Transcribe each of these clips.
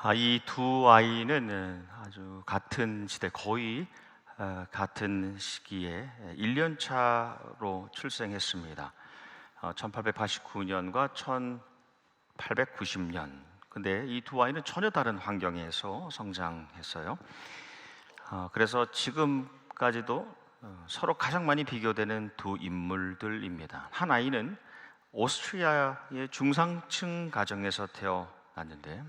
아, 이두 아이는 아주 같은 시대 거의 어, 같은 시기에 1년 차로 출생했습니다. 1889년과 1890년. 근데 이 두 아이는 전혀 다른 환경에서 성장했어요. 어, 그래서 지금까지도 어, 서로 가장 많이 비교되는 두 인물들입니다. 한 아이는 오스트리아의 중상층 가정에서 태어났는데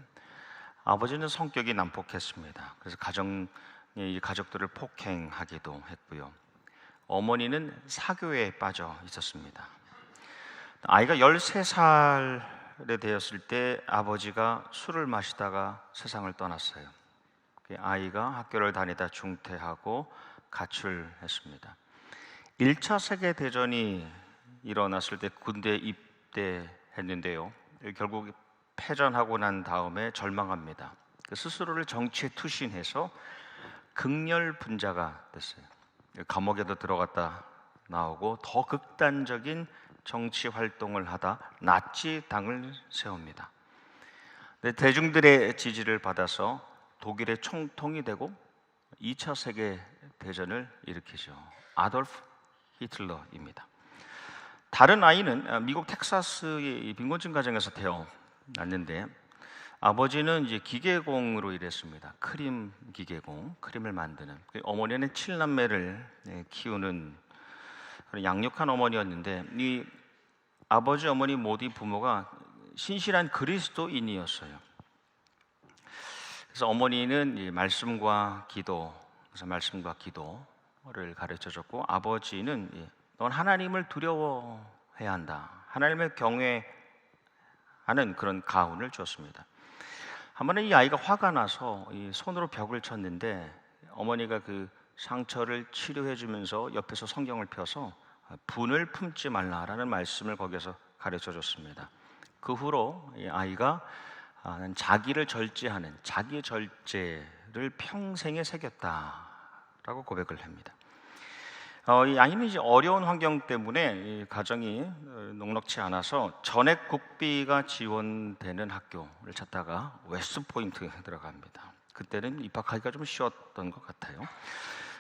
아버지는 성격이 난폭했습니다. 그래서 가정 이 가족들을 폭행하기도 했고요. 어머니는 사교에 빠져 있었습니다. 아이가 13살에 되었을 때 아버지가 술을 마시다가 세상을 떠났어요. 그 아이가 학교를 다니다 중퇴하고 가출했습니다. 1차 세계 대전이 일어났을 때 군대 입대했는데요. 결국 패전하고 난 다음에 절망합니다. 그 스스로를 정치에 투신해서 극렬 분자가 됐어요. 감옥에도 들어갔다 나오고 더 극단적인 정치 활동을 하다 나치 당을 세웁니다. 대중들의 지지를 받아서 독일의 총통이 되고 2차 세계 대전을 일으키죠. 아돌프 히틀러입니다. 다른 아이는 미국 텍사스의 빈곤층 가정에서 태어 났는데 아버지는 이제 기계공으로 일했습니다. 크림 기계공, 크림을 만드는. 그 어머니는 칠남매를 예, 키우는 양육한 어머니였는데 이 아버지 어머니 모두 부모가 신실한 그리스도인이었어요. 그래서 어머니는 말씀과 기도, 그래서 말씀과 기도를 가르쳐 줬고 아버지는 넌 하나님을 두려워해야 한다. 하나님을 경외 하는 그런 가훈을 줬습니다. 한 번은 이 아이가 화가 나서 손으로 벽을 쳤는데 어머니가 그 상처를 치료해 주면서 옆에서 성경을 펴서 분을 품지 말라라는 말씀을 거기서 가르쳐 줬습니다. 그 후로 이 아이가 아, 자기를 절제하는 자기 절제를 평생에 새겼다라고 고백을 합니다. 어, 이 아이는 이제 어려운 환경 때문에 가정이 어, 녹록치 않아서 전액 국비가 지원되는 학교를 찾다가 웨스트 포인트 들어갑니다. 그때는 입학하기가 좀 쉬웠던 것 같아요.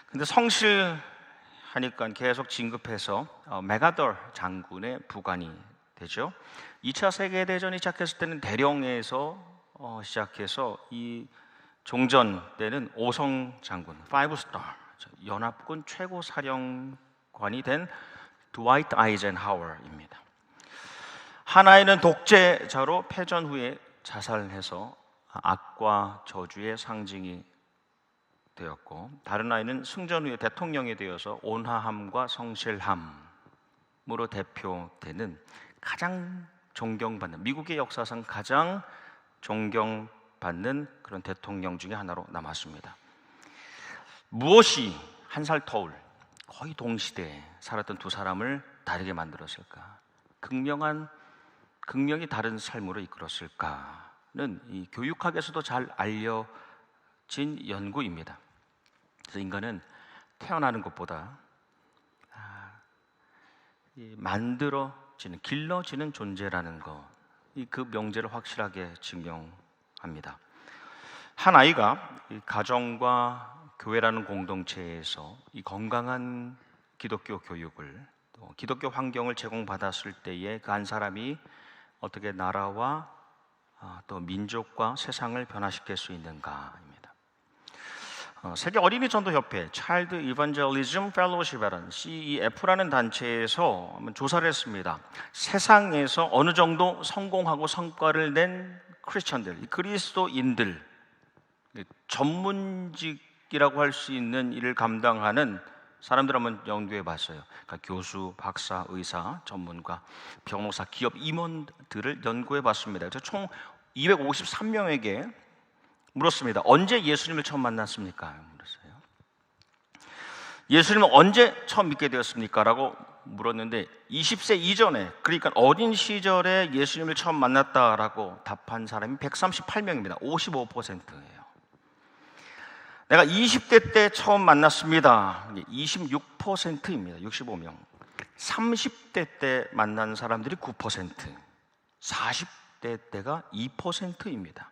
근데 성실하니까 계속 진급해서 어, 메가덜 장군의 부관이 되죠. 2차 세계 대전이 시작했을 때는 대령에서 어, 시작해서 이 종전 때는 오성 장군, 5 스타 연합군 최고 사령관이 된 드와이트 아이젠하워입니다. 하나에는 독재자로 패전 후에 자살해서 악과 저주의 상징이 되었고 다른 아이는 승전 후에 대통령이 되어서 온화함과 성실함으로 대표되는 가장 존경받는 미국의 역사상 가장 존경받는 그런 대통령 중에 하나로 남았습니다. 무엇이 한 살 터울 거의 동시대에 살았던 두 사람을 다르게 만들었을까? 극명한 극명히 다른 삶으로 이끌었을까는 이 교육학에서도 잘 알려진 연구입니다. 그래서 인간은 태어나는 것보다 아, 만들어지는 길러지는 존재라는 거, 그 명제를 확실하게 증명합니다. 한 아이가 가정과 교회라는 공동체에서 이 건강한 기독교 교육을 또 기독교 환경을 제공받았을 때에 그 한 사람이 어떻게 나라와 아, 또 민족과 세상을 변화시킬 수 있는가입니다. 어, 세계 어린이 전도 협회 Child Evangelism Fellowship이라는 CEF라는 단체에서 조사를 했습니다. 세상에서 어느 정도 성공하고 성과를 낸 크리스천들, 그리스도인들 전문직 이라고 할 수 있는 일을 감당하는 사람들 한번 연구해 봤어요. 그러니까 교수, 박사, 의사, 전문가, 변호사, 기업 임원들을 연구해 봤습니다. 그래서 총 253명에게 물었습니다. 언제 예수님을 처음 만났습니까? 물었어요. 예수님을 언제 처음 믿게 되었습니까? 라고 물었는데 20세 이전에 그러니까 어린 시절에 예수님을 처음 만났다라고 답한 사람이 138명입니다. 55%예요. 내가 20대 때 처음 만났습니다. 26%입니다. 65명. 30대 때 만난 사람들이 9%, 40대 때가 2%입니다.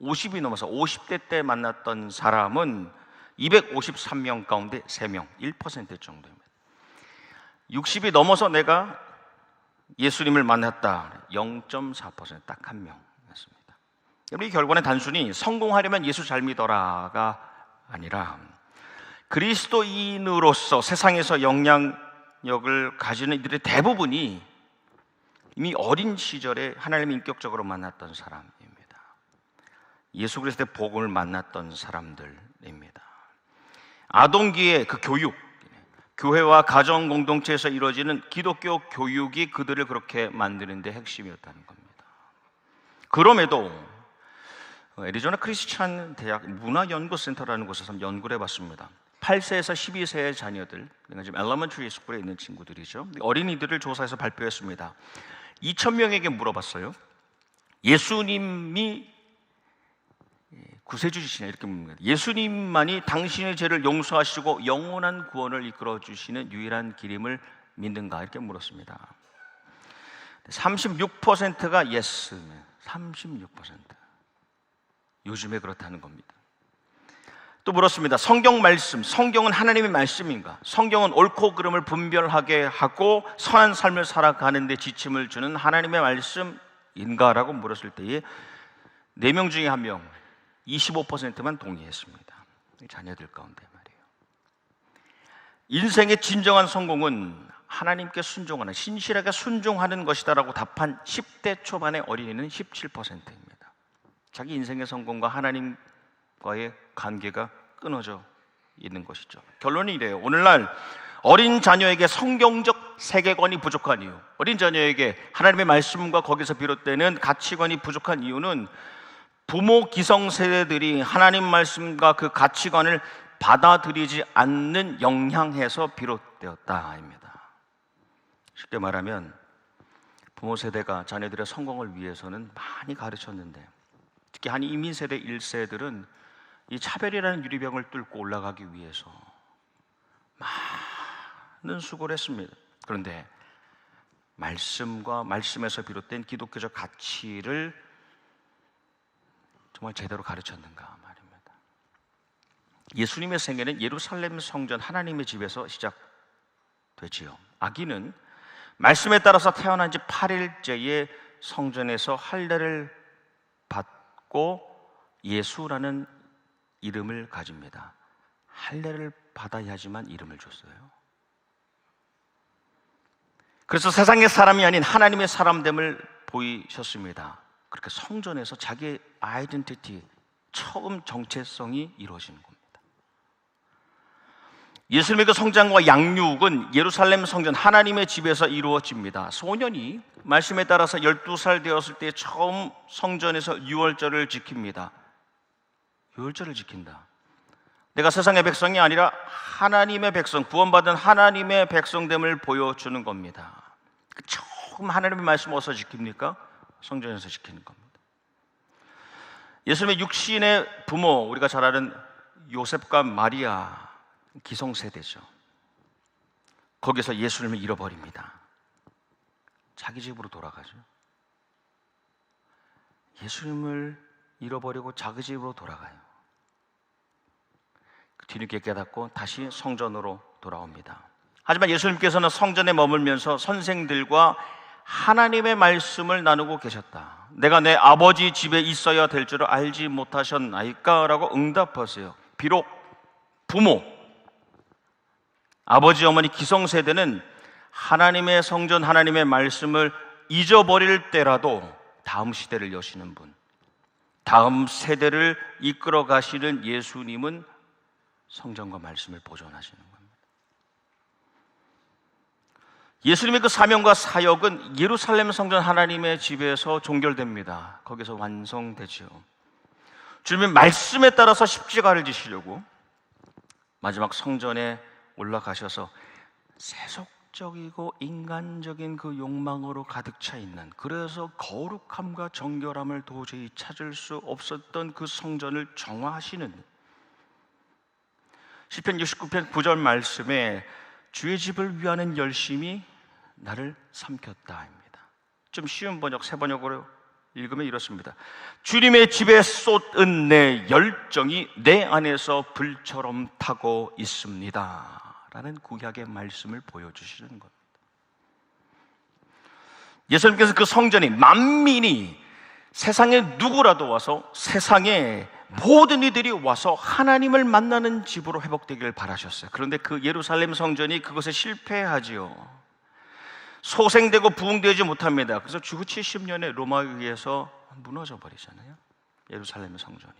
50이 넘어서 50대 때 만났던 사람은 253명 가운데 3명, 1% 정도입니다. 60이 넘어서 내가 예수님을 만났다. 0.4%딱 한 명이었습니다. 여러분 이 결과는 단순히 성공하려면 예수 잘 믿어라가 아니라 그리스도인으로서 세상에서 영향력을 가지는 이들의 대부분이 이미 어린 시절에 하나님을 인격적으로 만났던 사람입니다. 예수 그리스도의 복음을 만났던 사람들입니다. 아동기의 그 교육, 교회와 가정 공동체에서 이루어지는 기독교 교육이 그들을 그렇게 만드는데 핵심이었다는 겁니다. 그럼에도 애리조나 크리스찬 대학 문화연구센터라는 곳에서 연구를 해봤습니다. 8세에서 12세의 자녀들, 그러니까 지금 엘러먼트리 스쿨에 있는 친구들이죠. 어린이들을 조사해서 발표했습니다. 2천 명에게 물어봤어요. 예수님이 구세주시냐 이렇게 묻는 거예요. 예수님만이 당신의 죄를 용서하시고 영원한 구원을 이끌어 주시는 유일한 길임을 믿는가 이렇게 물었습니다. 36%가 예스. 36%. 요즘에 그렇다는 겁니다. 또 물었습니다. 성경 말씀, 성경은 하나님의 말씀인가? 성경은 옳고 그름을 분별하게 하고 선한 삶을 살아가는데 지침을 주는 하나님의 말씀인가 라고 물었을 때에 네 명 중에 한 명, 25%만 동의했습니다. 자녀들 가운데 말이에요. 인생의 진정한 성공은 하나님께 순종하는 신실하게 순종하는 것이다라고 답한 10대 초반의 어린이는 17%입니다. 자기 인생의 성공과 하나님과의 관계가 끊어져 있는 것이죠. 결론이 이래요. 오늘날 어린 자녀에게 성경적 세계관이 부족한 이유, 어린 자녀에게 하나님의 말씀과 거기서 비롯되는 가치관이 부족한 이유는 부모 기성 세대들이 하나님 말씀과 그 가치관을 받아들이지 않는 영향에서 비롯되었다입니다. 쉽게 말하면 부모 세대가 자녀들의 성공을 위해서는 많이 가르쳤는데 특히 한 이민 세대 1세들은 이 차별이라는 유리병을 뚫고 올라가기 위해서 많은 수고를 했습니다. 그런데 말씀과 말씀에서 비롯된 기독교적 가치를 정말 제대로 가르쳤는가 말입니다. 예수님의 생애는 예루살렘 성전 하나님의 집에서 시작되지요. 아기는 말씀에 따라서 태어난 지 8일째에 성전에서 할례를 받고 예수라는 이름을 가집니다. 할례를 받아야지만 이름을 줬어요. 그래서 세상의 사람이 아닌 하나님의 사람됨을 보이셨습니다. 그렇게 성전에서 자기의 아이덴티티, 처음 정체성이 이루어지는 겁니다. 예수님의 그 성장과 양육은 예루살렘 성전 하나님의 집에서 이루어집니다. 소년이 말씀에 따라서 12살 되었을 때 처음 성전에서 유월절을 지킵니다. 유월절을 지킨다. 내가 세상의 백성이 아니라 하나님의 백성, 구원받은 하나님의 백성됨을 보여주는 겁니다. 그 처음 하나님의 말씀 어디서 지킵니까? 성전에서 지키는 겁니다. 예수님의 육신의 부모, 우리가 잘 아는 요셉과 마리아 기성세대죠. 거기서 예수님을 잃어버립니다. 자기 집으로 돌아가죠. 예수님을 잃어버리고 자기 집으로 돌아가요. 그 뒤늦게 깨닫고 다시 성전으로 돌아옵니다. 하지만 예수님께서는 성전에 머물면서 선생들과 하나님의 말씀을 나누고 계셨다. 내가 내 아버지 집에 있어야 될 줄을 알지 못하셨나이까? 라고 응답하세요. 비록 부모, 아버지, 어머니 기성세대는 하나님의 성전, 하나님의 말씀을 잊어버릴 때라도 다음 시대를 여시는 분, 다음 세대를 이끌어 가시는 예수님은 성전과 말씀을 보존하시는 겁니다. 예수님의 그 사명과 사역은 예루살렘 성전 하나님의 집에서 종결됩니다. 거기서 완성되죠. 주님의 말씀에 따라서 십자가를 지시려고 마지막 성전에 올라가셔서 세속적이고 인간적인 그 욕망으로 가득 차 있는 그래서 거룩함과 정결함을 도저히 찾을 수 없었던 그 성전을 정화하시는 시편 69편 9절 말씀에 주의 집을 위하는 열심이 나를 삼켰다 입니다. 좀 쉬운 번역 새 번역으로 읽으면 이렇습니다. 주님의 집에 쏟은 내 열정이 내 안에서 불처럼 타고 있습니다. 라는 구약의 말씀을 보여주시는 겁니다. 예수님께서 그 성전이 만민이 세상에 누구라도 와서 세상에 모든 이들이 와서 하나님을 만나는 집으로 회복되기를 바라셨어요. 그런데 그 예루살렘 성전이 그것에 실패하지요. 소생되고 부흥되지 못합니다. 그래서 주후 70년에 로마에 의해서 무너져 버리잖아요. 예루살렘 성전이.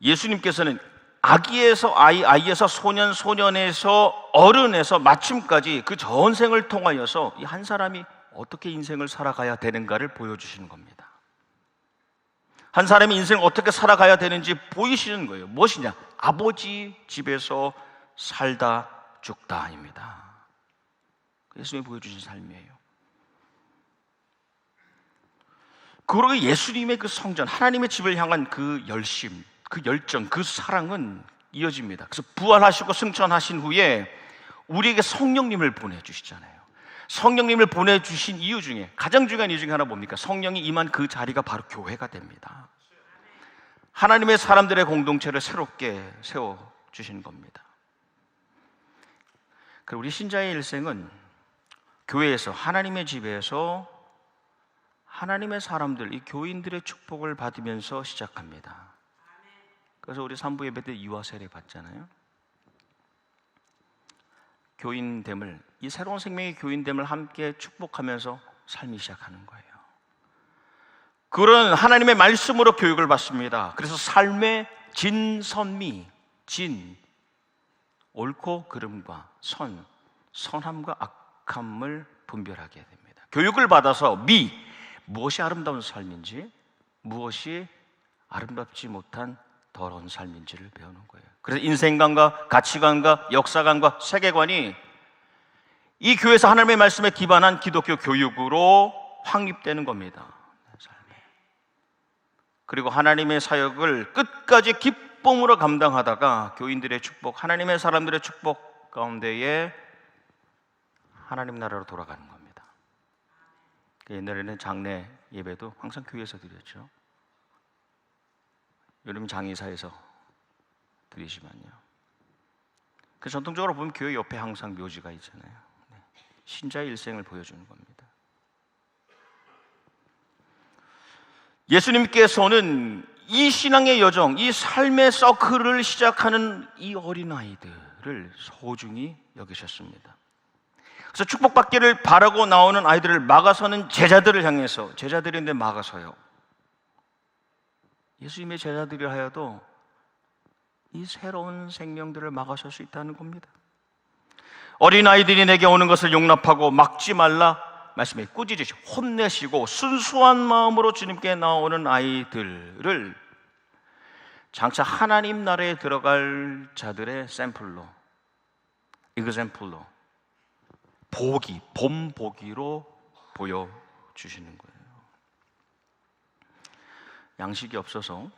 예수님께서는 아기에서 아이, 아이에서 소년, 소년에서 어른에서 마침까지 그 전생을 통하여서 이 한 사람이 어떻게 인생을 살아가야 되는가를 보여주시는 겁니다. 한 사람이 인생을 어떻게 살아가야 되는지 보이시는 거예요. 무엇이냐? 아버지 집에서 살다 죽다입니다. 예수님이 보여주신 삶이에요. 그러고 예수님의 그 성전, 하나님의 집을 향한 그 열심, 그 열정, 그 사랑은 이어집니다. 그래서 부활하시고 승천하신 후에 우리에게 성령님을 보내주시잖아요. 성령님을 보내주신 이유 중에 가장 중요한 이유 중에 하나 뭡니까? 성령이 임한 그 자리가 바로 교회가 됩니다. 하나님의 사람들의 공동체를 새롭게 세워주신 겁니다. 그리고 우리 신자의 일생은 교회에서, 하나님의 집에서 하나님의 사람들, 이 교인들의 축복을 받으면서 시작합니다. 그래서 우리 산부 예배 때 이와 세례 받잖아요. 교인됨을 이 새로운 생명의 교인됨을 함께 축복하면서 삶이 시작하는 거예요. 그런 하나님의 말씀으로 교육을 받습니다. 그래서 삶의 진선미, 진 옳고 그름과 선, 선함과 악 함을 분별하게 됩니다. 교육을 받아서 미 무엇이 아름다운 삶인지 무엇이 아름답지 못한 더러운 삶인지를 배우는 거예요. 그래서 인생관과 가치관과 역사관과 세계관이 이 교회에서 하나님의 말씀에 기반한 기독교 교육으로 확립되는 겁니다. 그리고 하나님의 사역을 끝까지 기쁨으로 감당하다가 교인들의 축복, 하나님의 사람들의 축복 가운데에 하나님 나라로 돌아가는 겁니다. 그 옛날에는 장례 예배도 항상 교회에서 드렸죠. 요즘 장의사에서 드리지만요. 그 전통적으로 보면 교회 옆에 항상 묘지가 있잖아요. 네. 신자의 일생을 보여주는 겁니다. 예수님께서는 이 신앙의 여정, 이 삶의 서클을 시작하는 이 어린아이들을 소중히 여기셨습니다. 그래서 축복받기를 바라고 나오는 아이들을 막아서는 제자들을 향해서 제자들인데 막아서요. 예수님의 제자들이 하여도 이 새로운 생명들을 막아설 수 있다는 겁니다. 어린 아이들이 내게 오는 것을 용납하고 막지 말라 말씀에 꾸짖으시 혼내시고 순수한 마음으로 주님께 나오는 아이들을 장차 하나님 나라에 들어갈 자들의 샘플로 이그 샘플로 보기 본보기로 보여주시는 거예요. 양식이 없어서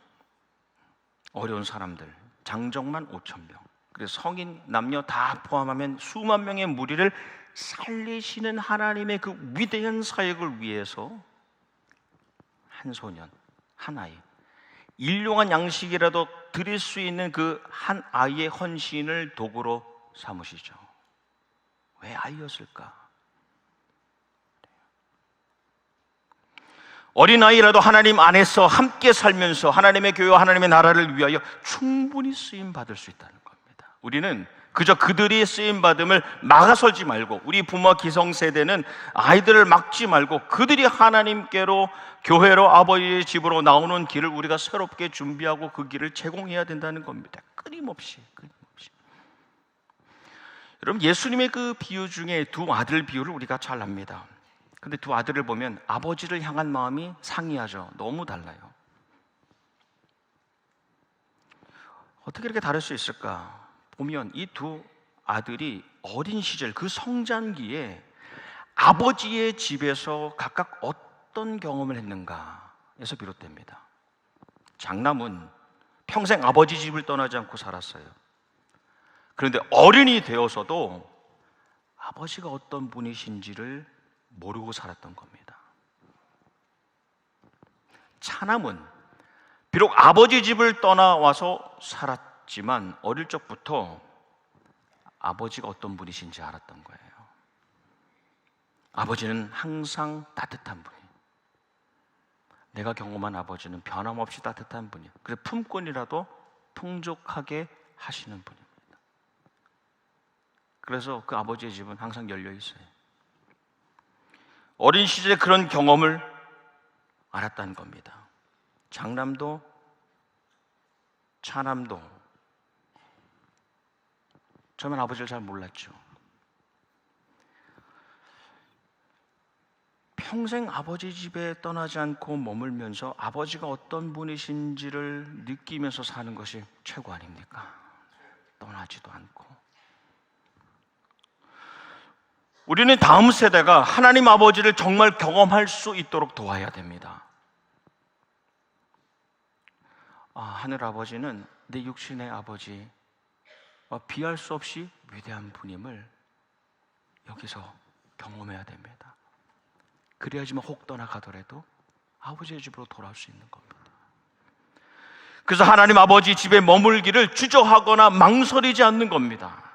어려운 사람들 장정만 5천 명. 그래서 성인 남녀 다 포함하면 수만 명의 무리를 살리시는 하나님의 그 위대한 사역을 위해서 한 소년, 한 아이, 일용한 양식이라도 드릴 수 있는 그 한 아이의 헌신을 도구로 삼으시죠. 왜 아이였을까? 어린아이라도 하나님 안에서 함께 살면서 하나님의 교회와 하나님의 나라를 위하여 충분히 쓰임 받을 수 있다는 겁니다. 우리는 그저 그들이 쓰임 받음을 막아설지 말고 우리 부모 기성 세대는 아이들을 막지 말고 그들이 하나님께로 교회로 아버지의 집으로 나오는 길을 우리가 새롭게 준비하고 그 길을 제공해야 된다는 겁니다. 끊임없이 끊임없이. 여러분 예수님의 그 비유 중에 두 아들 비유를 우리가 잘 압니다. 근데 두 아들을 보면 아버지를 향한 마음이 상이하죠. 너무 달라요. 어떻게 이렇게 다를 수 있을까? 보면 이 두 아들이 어린 시절 그 성장기에 아버지의 집에서 각각 어떤 경험을 했는가에서 비롯됩니다. 장남은 평생 아버지 집을 떠나지 않고 살았어요. 그런데 어른이 되어서도 아버지가 어떤 분이신지를 모르고 살았던 겁니다. 차남은 비록 아버지 집을 떠나와서 살았지만 어릴 적부터 아버지가 어떤 분이신지 알았던 거예요. 아버지는 항상 따뜻한 분이에요. 내가 경험한 아버지는 변함없이 따뜻한 분이에요. 그래서 품권이라도 풍족하게 하시는 분입니다. 그래서 그 아버지의 집은 항상 열려 있어요. 어린 시절에 그런 경험을 알았다는 겁니다. 장남도 차남도 저는 아버지를 잘 몰랐죠. 평생 아버지 집에 떠나지 않고 머물면서 아버지가 어떤 분이신지를 느끼면서 사는 것이 최고 아닙니까? 떠나지도 않고. 우리는 다음 세대가 하나님 아버지를 정말 경험할 수 있도록 도와야 됩니다. 아, 하늘 아버지는 내 육신의 아버지, 어, 비할 수 없이 위대한 분임을 여기서 경험해야 됩니다. 그래야지만 혹 떠나가더라도 아버지의 집으로 돌아올 수 있는 겁니다. 그래서 하나님 아버지 집에 머물기를 주저하거나 망설이지 않는 겁니다.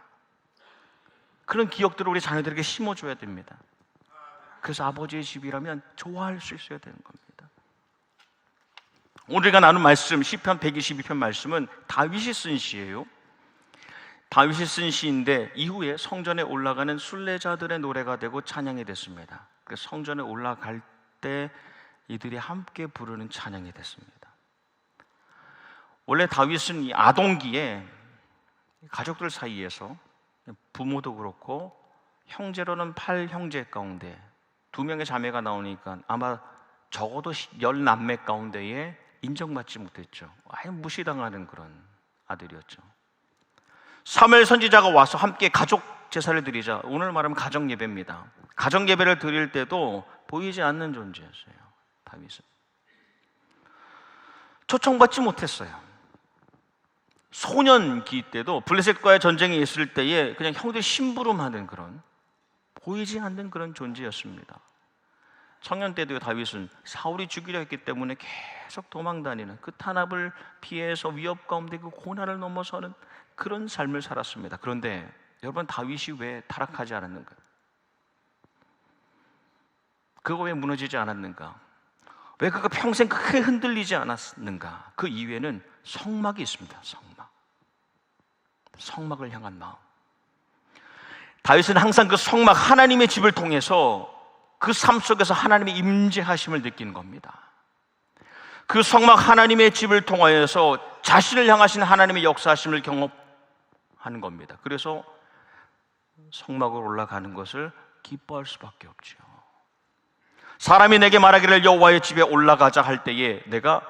그런 기억들을 우리 자녀들에게 심어줘야 됩니다. 그래서 아버지의 집이라면 좋아할 수 있어야 되는 겁니다. 우리가 나눈 말씀, 시편 122편 말씀은 다윗이 쓴 시예요. 다윗이 쓴 시인데 이후에 성전에 올라가는 순례자들의 노래가 되고 찬양이 됐습니다. 그래서 성전에 올라갈 때 이들이 함께 부르는 찬양이 됐습니다. 원래 다윗은 이 아동기에 가족들 사이에서 부모도 그렇고 형제로는 팔 형제 가운데 두 명의 자매가 나오니까 아마 적어도 열 남매 가운데에 인정받지 못했죠. 아예 무시당하는 그런 아들이었죠. 사무엘 선지자가 와서 함께 가족 제사를 드리자. 오늘 말하면 가정 예배입니다. 가정 예배를 드릴 때도 보이지 않는 존재였어요. 다윗은 초청받지 못했어요. 소년기 때도 블레셋과의 전쟁이 있을 때에 그냥 형들 심부름하는 그런 보이지 않는 그런 존재였습니다. 청년 때도 다윗은 사울이 죽이려 했기 때문에 계속 도망다니는 그 탄압을 피해서 위협 가운데 그 고난을 넘어서는 그런 삶을 살았습니다. 그런데 여러분 다윗이 왜 타락하지 않았는가? 그거 왜 무너지지 않았는가? 왜 그가 평생 크게 흔들리지 않았는가? 그 이유에는 성막이 있습니다. 성막. 성막을 향한 마음. 다윗은 항상 그 성막 하나님의 집을 통해서 그 삶 속에서 하나님의 임재하심을 느끼는 겁니다. 그 성막 하나님의 집을 통하여서 자신을 향하신 하나님의 역사하심을 경험하는 겁니다. 그래서 성막으로 올라가는 것을 기뻐할 수밖에 없죠. 사람이 내게 말하기를 여호와의 집에 올라가자 할 때에 내가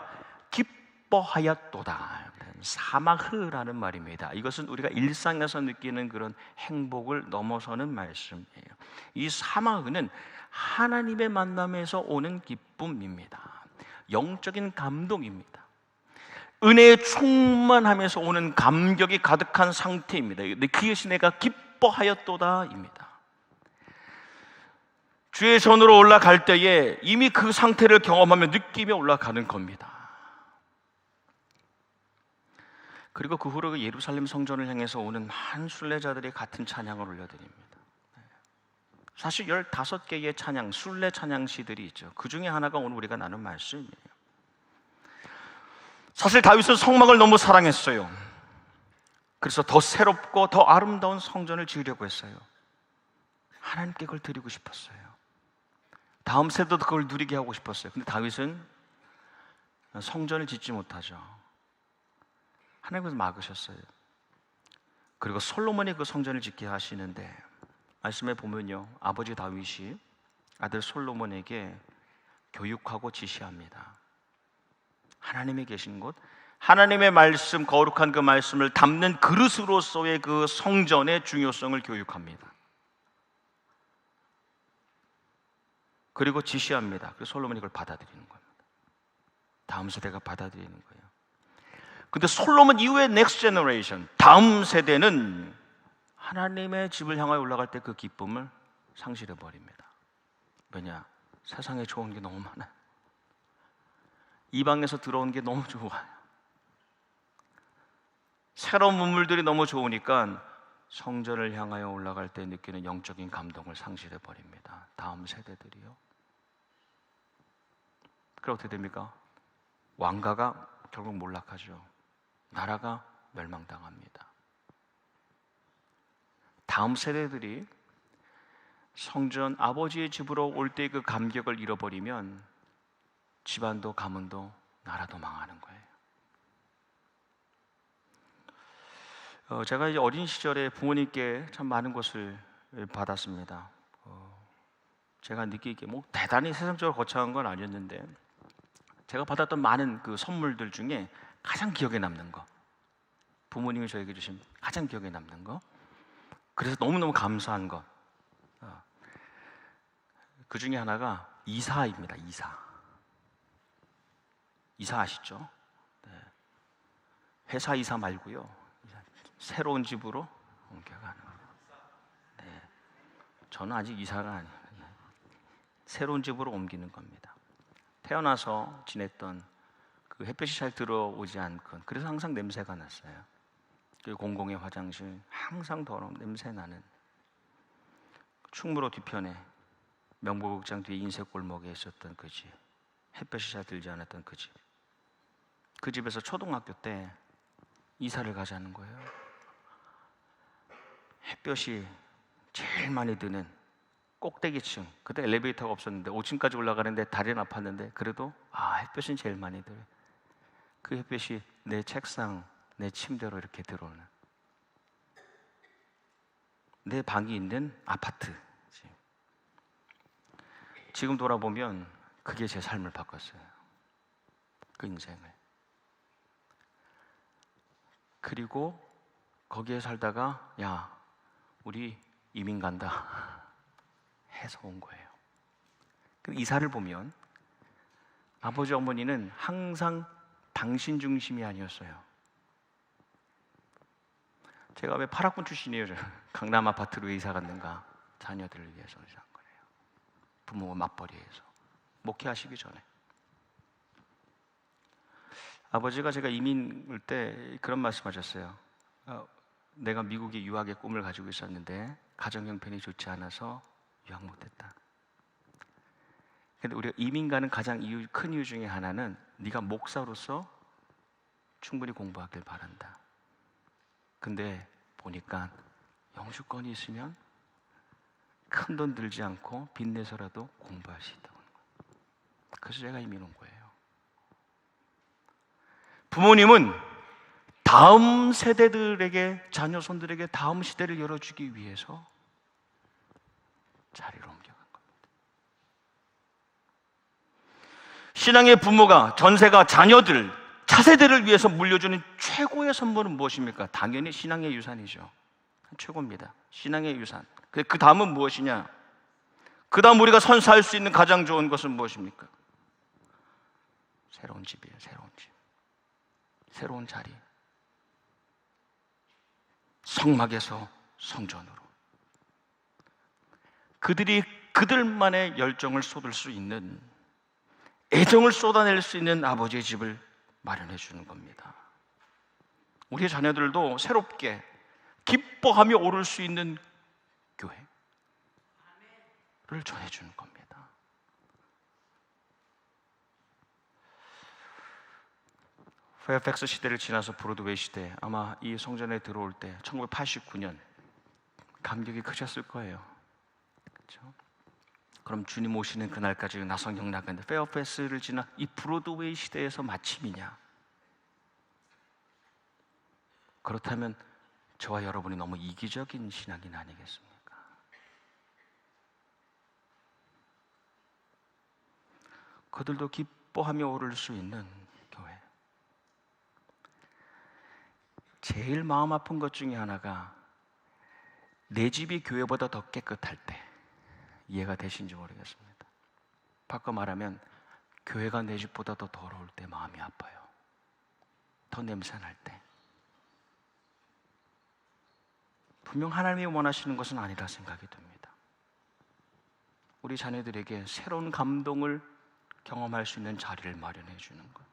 기뻐하였도다. 사마흐라는 말입니다. 이것은 우리가 일상에서 느끼는 그런 행복을 넘어서는 말씀이에요. 이 사마흐는 하나님의 만남에서 오는 기쁨입니다. 영적인 감동입니다. 은혜에 충만하면서 오는 감격이 가득한 상태입니다. 그것이 내가 기뻐하였도다입니다. 주의 손으로 올라갈 때에 이미 그 상태를 경험하며 느끼며 올라가는 겁니다. 그리고 그 후로 그 예루살렘 성전을 향해서 오는 한 순례자들이 같은 찬양을 올려드립니다. 사실 15개의 찬양, 순례 찬양시들이 있죠. 그 중에 하나가 오늘 우리가 나눈 말씀이에요. 사실 다윗은 성막을 너무 사랑했어요. 그래서 더 새롭고 더 아름다운 성전을 지으려고 했어요. 하나님께 그걸 드리고 싶었어요. 다음 세대도 그걸 누리게 하고 싶었어요. 근데 다윗은 성전을 짓지 못하죠. 하나님께서 막으셨어요. 그리고 솔로몬이 그 성전을 짓게 하시는데 말씀에 보면요. 아버지 다윗이 아들 솔로몬에게 교육하고 지시합니다. 하나님이 계신 곳, 하나님의 말씀, 거룩한 그 말씀을 담는 그릇으로서의 그 성전의 중요성을 교육합니다. 그리고 지시합니다. 그래서 솔로몬이 그걸 받아들이는 겁니다. 다음 세대가 받아들이는 거예요. 근데 솔로몬 이후의 넥스트 제너레이션, 다음 세대는 하나님의 집을 향하여 올라갈 때 그 기쁨을 상실해 버립니다. 왜냐? 세상에 좋은 게 너무 많아. 이방에서 들어온 게 너무 좋아요. 새로운 문물들이 너무 좋으니까 성전을 향하여 올라갈 때 느끼는 영적인 감동을 상실해 버립니다. 다음 세대들이요. 그럼 어떻게 됩니까? 왕가가 결국 몰락하죠. 나라가 멸망당합니다. 다음 세대들이 성전 아버지의 집으로 올 때 그 감격을 잃어버리면 집안도 가문도 나라도 망하는 거예요. 어, 제가 이제 어린 시절에 부모님께 참 많은 것을 받았습니다. 어, 제가 느끼기에 뭐 대단히 세상적으로 거창한 건 아니었는데 제가 받았던 많은 그 선물들 중에 가장 기억에 남는 거 부모님이 저에게 주신 가장 기억에 남는 거 그래서 너무너무 감사한 것. 어, 그 중에 하나가 이사입니다. 이사. 이사 아시죠? 네. 회사 이사 말고요. 새로운 집으로 옮겨가는 거예요. 네. 저는 아직 이사가 아니에요. 새로운 집으로 옮기는 겁니다. 태어나서 지냈던 그 햇볕이 잘 들어오지 않건 그래서 항상 냄새가 났어요. 그 공공의 화장실 항상 더러운 냄새 나는 충무로 뒤편에 명보극장 뒤에 인쇄 골목에 있었던 그 집, 햇볕이 잘 들지 않았던 그 집. 그 집에서 초등학교 때 이사를 가자는 거예요. 햇볕이 제일 많이 드는 꼭대기층. 그때 엘리베이터가 없었는데 5층까지 올라가는데 다리는 아팠는데 그래도 아 햇볕은 제일 많이 들어. 그 햇볕이 내 책상, 내 침대로 이렇게 들어오는. 내 방이 있는 아파트. 지금 돌아보면 그게 제 삶을 바꿨어요. 그 인생을. 그리고 거기에 살다가 야, 우리 이민 간다. 해서 온 거예요. 그 이사를 보면 아버지 어머니는 항상 당신 중심이 아니었어요. 제가 왜 8학번 출신이에요? 강남 아파트로 이사 갔는가? 자녀들을 위해서 이사 한 거예요. 부모가 맞벌이해서 목회하시기 전에 아버지가 제가 이민 올 때 그런 말씀하셨어요. 어, 내가 미국에 유학의 꿈을 가지고 있었는데 가정 형편이 좋지 않아서 유학 못했다. 근데 우리가 이민 가는 가장 이유, 큰 이유 중에 하나는 네가 목사로서 충분히 공부하길 바란다. 근데 보니까 영주권이 있으면 큰 돈 들지 않고 빚내서라도 공부할 수 있다고 하는 거예요. 그래서 제가 이민 온 거예요. 부모님은 다음 세대들에게 자녀 손들에게 다음 시대를 열어주기 위해서 자리를 옮겨간 겁니다. 신앙의 부모가 전세가 자녀들 차세대를 위해서 물려주는 최고의 선물은 무엇입니까? 당연히 신앙의 유산이죠. 최고입니다. 신앙의 유산. 그 다음은 무엇이냐? 그 다음 우리가 선사할 수 있는 가장 좋은 것은 무엇입니까? 새로운 집이에요, 새로운 집. 새로운 자리. 성막에서 성전으로. 그들이 그들만의 열정을 쏟을 수 있는 애정을 쏟아낼 수 있는 아버지의 집을 마련해 주는 겁니다. 우리 자녀들도 새롭게 기뻐하며 오를 수 있는 교회를 전해 주는 겁니다. 페어팩스 시대를 지나서 브로드웨이 시대 아마 이 성전에 들어올 때 1989년 감격이 크셨을 거예요. 그렇죠? 그럼 주님 오시는 그날까지 나성경 나가는데 페어팩스를 지나 이 브로드웨이 시대에서 마침이냐? 그렇다면 저와 여러분이 너무 이기적인 신앙인 아니겠습니까? 그들도 기뻐하며 오를 수 있는 교회. 제일 마음 아픈 것 중에 하나가 내 집이 교회보다 더 깨끗할 때 이해가 되신지 모르겠습니다. 바꿔 말하면 교회가 내 집보다 더 더러울 때 마음이 아파요. 더 냄새 날 때. 분명 하나님이 원하시는 것은 아니라 생각이 듭니다. 우리 자녀들에게 새로운 감동을 경험할 수 있는 자리를 마련해 주는 거예요.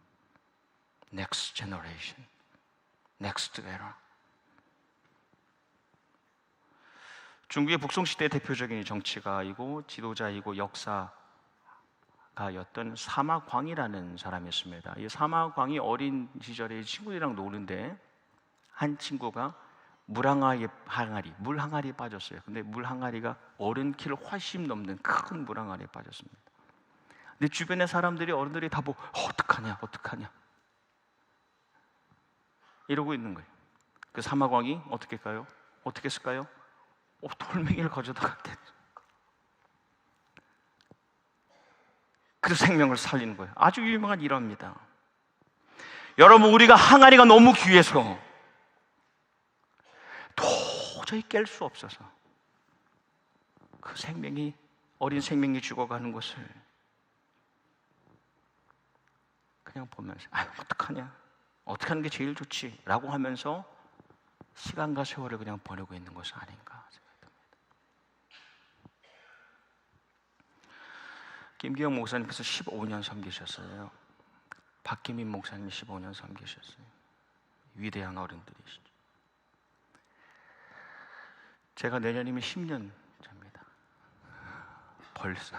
Next generation, next era. 중국의 북송 시대 대표적인 정치가이고 지도자이고 역사가였던 사마광이라는 사람이었습니다. 이 사마광이 어린 시절에 친구들이랑 노는데 한 친구가 물 항아리, 물 항아리에 빠졌어요. 근데 물 항아리가 어른 키를 훨씬 넘는 큰 물 항아리에 빠졌습니다. 근데 주변의 사람들이 어른들이 다 보고 어, 어떡하냐, 어떡하냐 이러고 있는 거예요. 그 사마광이 어떻게 할까요? 어떻게 했을까요? 어, 돌멩이를 가져다가 대. 그 생명을 살리는 거예요. 아주 유명한 일화입니다. 여러분 우리가 항아리가 너무 귀해서 도저히 깰 수 없어서 그 생명이 어린 생명이 죽어가는 것을 그냥 보면서 아 어떡하냐 어떻게 하는 게 제일 좋지 라고 하면서 시간과 세월을 그냥 보내고 있는 것은 아닌가 생각됩니다 김기영 목사님께서 15년 섬기셨어요 박기민 목사님이 15년 섬기셨어요 위대한 어른들이시죠 제가 내년이면 10년 차입니다. 벌써.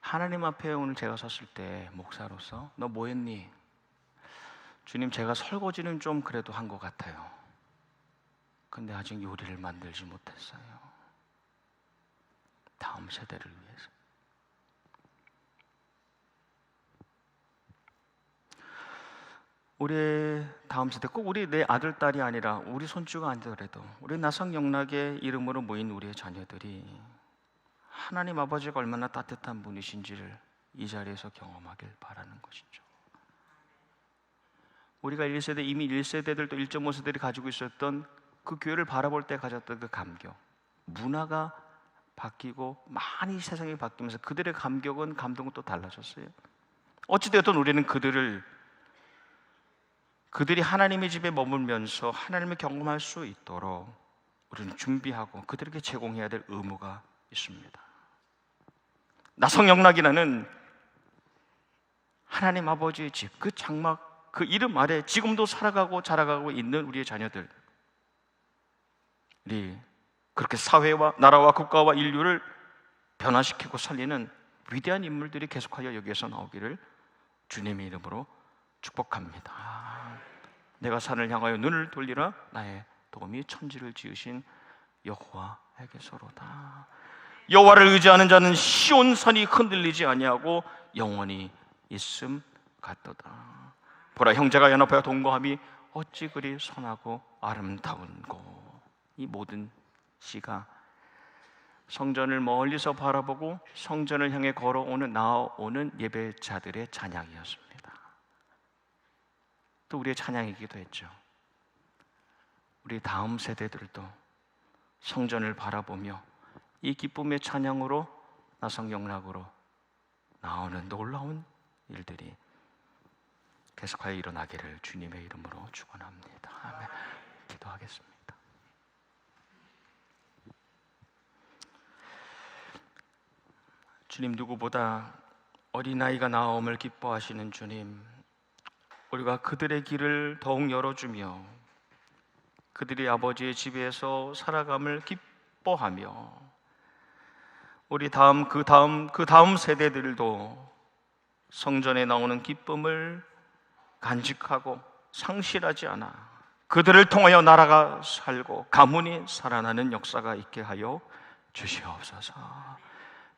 하나님 앞에 오늘 제가 섰을 때 목사로서 너 뭐 했니? 주님 제가 설거지는 좀 그래도 한 것 같아요. 근데 아직 요리를 만들지 못했어요. 다음 세대를 위해서. 우리 다음 세대 꼭 우리 내 아들 딸이 아니라 우리 손주가 아니더라도 우리 나성 영락의 이름으로 모인 우리의 자녀들이 하나님 아버지가 얼마나 따뜻한 분이신지를 이 자리에서 경험하길 바라는 것이죠. 우리가 1세대 이미 1세대들도 1.5세대들이 가지고 있었던 그 교회를 바라볼 때 가졌던 그 감격, 문화가 바뀌고 많이 세상이 바뀌면서 그들의 감격은 감동은 또 달라졌어요. 어찌되었든 우리는 그들을 그들이 하나님의 집에 머물면서 하나님을 경험할 수 있도록 우리는 준비하고 그들에게 제공해야 될 의무가 있습니다. 나성영락이라는 하나님 아버지의 집, 그 장막, 그 이름 아래 지금도 살아가고 자라가고 있는 우리의 자녀들이 그렇게 사회와 나라와 국가와 인류를 변화시키고 살리는 위대한 인물들이 계속하여 여기에서 나오기를 주님의 이름으로 축복합니다. 내가 산을 향하여 눈을 돌리라 나의 도움이 천지를 지으신 여호와에게서로다. 여호와를 의지하는 자는 시온 산이 흔들리지 아니하고 영원히 있음 같도다. 보라 형제가 연합하여 동거함이 어찌 그리 선하고 아름다운고. 이 모든 시가 성전을 멀리서 바라보고 성전을 향해 걸어오는 나오는 예배자들의 찬양이었습니다. 또 우리의 찬양이기도 했죠. 우리 다음 세대들도 성전을 바라보며 이 기쁨의 찬양으로 나성경락으로 나오는 놀라운 일들이 계속하여 일어나기를 주님의 이름으로 축원합니다. 아멘. 기도하겠습니다. 주님 누구보다 어린아이가 나옴을 기뻐하시는 주님 우리가 그들의 길을 더욱 열어주며 그들이 아버지의 집에서 살아감을 기뻐하며 우리 다음 그 다음 그 다음 세대들도 성전에 나오는 기쁨을 간직하고 상실하지 않아 그들을 통하여 나라가 살고 가문이 살아나는 역사가 있게 하여 주시옵소서.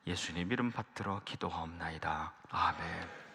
예수님 이름 받들어 기도하옵나이다. 아멘.